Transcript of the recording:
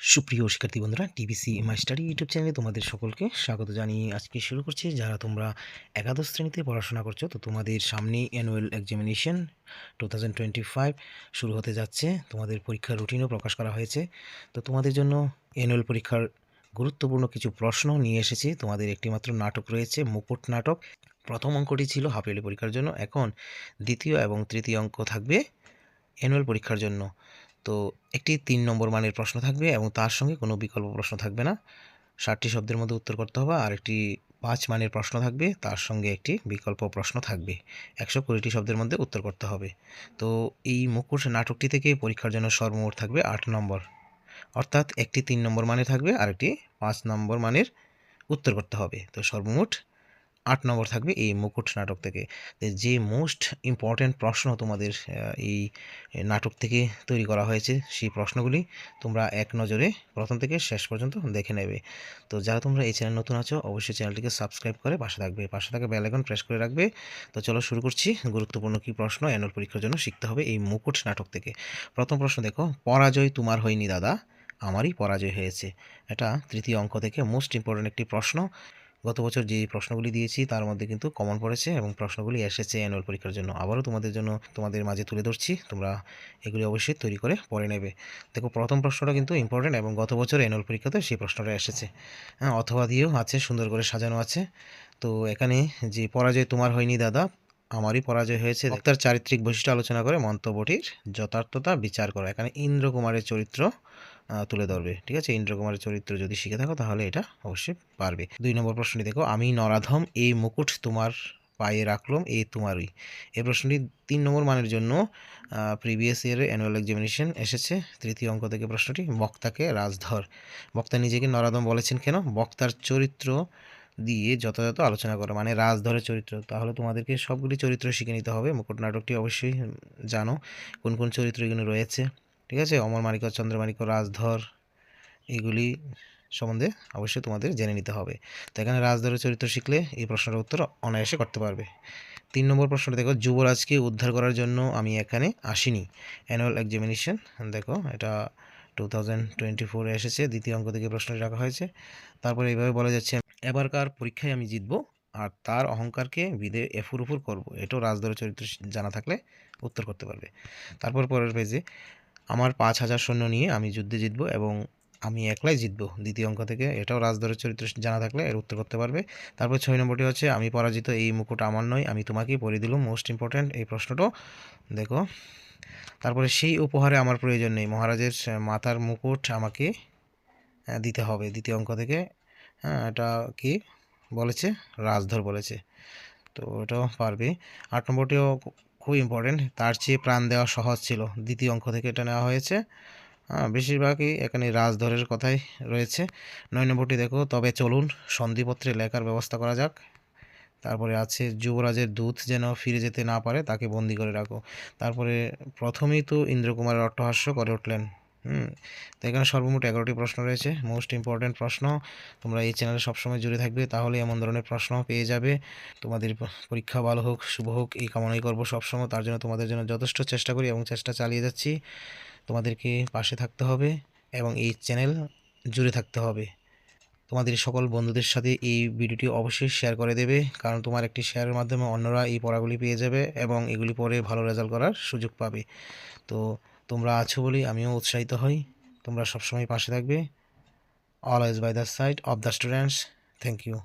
সুপ্রিয় শিক্ষার্থী বন্ধুরা টিবিসি মাস্টারি ইউটিউব চ্যানেলে তোমাদের সকলকে স্বাগত জানিয়ে আজকে শুরু করছি। যারা তোমরা একাদশ শ্রেণীতে পড়াশোনা করছ, তো তোমাদের সামনেই অ্যানুয়াল এক্সামিনেশন টু শুরু হতে যাচ্ছে। তোমাদের পরীক্ষার রুটিনও প্রকাশ করা হয়েছে। তো তোমাদের জন্য অ্যানুয়াল পরীক্ষার গুরুত্বপূর্ণ কিছু প্রশ্ন নিয়ে এসেছি। তোমাদের একটিমাত্র নাটক রয়েছে, মুকুট নাটক। প্রথম অঙ্কটি ছিল হাফ পরীক্ষার জন্য, এখন দ্বিতীয় এবং তৃতীয় অঙ্ক থাকবে অ্যানুয়াল পরীক্ষার জন্য। তো একটি তিন নম্বর মানের প্রশ্ন থাকবে এবং তার সঙ্গে কোনো বিকল্প প্রশ্ন থাকবে না। ষাটটি শব্দের মধ্যে উত্তর করতে হবে। আর একটি পাঁচ মানের প্রশ্ন থাকবে, তার সঙ্গে একটি বিকল্প প্রশ্ন থাকবে। একশো কুড়িটি শব্দের মধ্যে উত্তর করতে হবে। তো এই মুখোশ নাটকটি থেকে পরীক্ষার জন্য সর্বমোট থাকবে আট নম্বর। অর্থাৎ একটি তিন নম্বর মানে থাকবে, আর একটি পাঁচ নম্বর মানের উত্তর করতে হবে। তো সর্বমোট আট নম্বর থাকবে এই মুকুট নাটক থেকে। যে মোস্ট ইম্পর্ট্যান্ট প্রশ্ন তোমাদের এই নাটক থেকে তৈরি করা হয়েছে সেই প্রশ্নগুলি তোমরা এক নজরে প্রথম থেকে শেষ পর্যন্ত দেখে নেবে। তো যারা তোমরা এই চ্যানেল নতুন আছো, অবশ্যই চ্যানেলটিকে সাবস্ক্রাইব করে পাশে থাকবে। পাশে থাকা বেল আইকন প্রেস করে রাখবে। তো চলো শুরু করছি। গুরুত্বপূর্ণ কি প্রশ্ন? অ্যানুয়াল পরীক্ষার জন্য শিখতে হবে এই মুকুট নাটক থেকে। প্রথম প্রশ্ন দেখো, পরাজয় তোমার হয়নি দাদা? আমারই পরাজয় হয়েছে। এটা তৃতীয় অঙ্ক থেকে মোস্ট ইম্পর্ট্যান্ট একটি প্রশ্ন। গত বছর যে প্রশ্নগুলি দিয়েছি তার মধ্যে কিন্তু কমন পড়েছে এবং প্রশ্নগুলি এসেছে অ্যানুয়াল পরীক্ষার জন্য। আবারও তোমাদের জন্য তোমাদের মাঝে তুলে ধরছি তোমরা এগুলি অবশ্যই তৈরি করে পড়ে নেবে। দেখো প্রথম প্রশ্নটা কিন্তু ইম্পর্টেন্ট এবং গত বছর অ্যানুয়াল পরীক্ষাতে সেই প্রশ্নটা এসেছে। হ্যাঁ অথবা দিয়েও আছে সুন্দর করে সাজানো আছে। তো এখানে যে পরাজয় তোমার হয়নি দাদা আমারই পরাজয় হয়েছে। তার চারিত্রিক বৈশিষ্ট্য আলোচনা করে মন্তব্যটির যথার্থতা বিচার করা। এখানে ইন্দ্র কুমারের চরিত্র তুলে ধরবে। ঠিক আছে? ইন্দ্রকুমারের চরিত্র যদি শিখে থাকো, তাহলে এটা অবশ্যই পারবে। দুই নম্বর প্রশ্নটি দেখো, আমি নরাধম এই মুকুট তোমার পায়ে রাখলাম এই তোমারই। এই প্রশ্নটি তিন নম্বর মানের জন্য প্রিভিয়াস ইয়ারের অ্যানুয়াল এক্সামিনেশন এসেছে। তৃতীয় অঙ্ক থেকে প্রশ্নটি, বক্তাকে রাজধর। বক্তা নিজেকে নরাধম বলেছেন কেন? বক্তার চরিত্র দিয়ে যথাযথ আলোচনা করো মানে রাজধরের চরিত্র। তাহলে তোমাদেরকে সবগুলি চরিত্র শিখে নিতে হবে। মুকুট নাটকটি অবশ্যই জানো, কোন কোন চরিত্র এগুলো রয়েছে। ঠিক আছে? অমর মানিক চন্দ্রমানিক রাজধর, এগুলি সম্বন্ধে অবশ্যই তোমাদের জেনে নিতে হবে। তো এখানে রাজধরের চরিত্র শিখলে এই প্রশ্নটার উত্তর অনায়াসে করতে পারবে। তিন নম্বর প্রশ্নটা দেখো, যুবরাজকে উদ্ধার করার জন্য আমি এখানে আসিনি। অ্যানুয়াল এক্সামিনেশন দেখো, এটা টু থাউজেন্ড টোয়েন্টি এসেছে, দ্বিতীয় অঙ্ক থেকে প্রশ্নটি রাখা হয়েছে। তারপরে এইভাবে বলা যাচ্ছে, এবারকার পরীক্ষায় আমি জিতব, আর তার অহংকারকে বিদে এফুর উফুর করব। এটাও রাজধরের চরিত্র জানা থাকলে উত্তর করতে পারবে। তারপর পরের পেজে আমার পাঁচ হাজার সৈন্য নিয়ে আমি যুদ্ধে জিতবো এবং আমি একলাই জিতবো দ্বিতীয় অঙ্ক থেকে। এটাও রাজধরের চরিত্র জানা থাকলে এর উত্তর করতে পারবে। তারপর ছয় নম্বরটি হচ্ছে, আমি পরাজিত এই মুকুট আমার নয়, আমি তোমাকেই পরিয়ে দিলাম। মোস্ট ইম্পর্ট্যান্ট এই প্রশ্নটাও দেখো, তারপরে সেই উপহারে আমার প্রয়োজন নেই। মহারাজের মাথার মুকুট আমাকে দিতে হবে দ্বিতীয় অঙ্ক থেকে। হ্যাঁ এটা কি বলেছে? রাজধর বলেছে। তো এটাও পারবে। আট নম্বরটিও খুব ইম্পর্টেন্ট তার চেয়ে প্রাণ দেওয়া সহজ ছিল। দ্বিতীয় অঙ্ক থেকে এটা নেওয়া হয়েছে। হ্যাঁ, বেশিরভাগই এখানে রাজধরের কথাই রয়েছে। নয় নম্বরটি দেখো তবে চলুন সন্ধিপত্রে লেখার ব্যবস্থা করা যাক। তারপরে আছে যুবরাজের দূত যেন ফিরে যেতে না পারে তাকে বন্দি করে রাখো। তারপরে প্রথমেই তো ইন্দ্রকুমারের অট্টহাস্য করে উঠলেন। হুম, তো এখানে সর্বমোট এগারোটি প্রশ্ন রয়েছে। মোস্ট ইম্পর্ট্যান্ট প্রশ্ন, তোমরা এই চ্যানেলে সবসময় জুড়ে থাকবে, তাহলে এমন ধরনের প্রশ্ন পেয়ে যাবে। তোমাদের পরীক্ষা ভালো হোক, শুভ হোক, এই কামনাই করব সবসময়, তার জন্য তোমাদের জন্য যথেষ্ট চেষ্টা করি এবং চেষ্টা চালিয়ে যাচ্ছি। তোমাদেরকে পাশে থাকতে হবে এবং এই চ্যানেল জুড়ে থাকতে হবে। তোমাদের সকল বন্ধুদের সাথে এই ভিডিওটি অবশ্যই শেয়ার করে দেবে, কারণ তোমার একটি শেয়ারের মাধ্যমে অন্যরা এই পড়াগুলি পেয়ে যাবে এবং এগুলি পরে ভালো রেজাল্ট করার সুযোগ পাবে। তো তোমরা আছো বলেই আমিও উৎসাহিত হই। তোমরা সবসময় পাশে থাকবে। Always by the side of the students thank you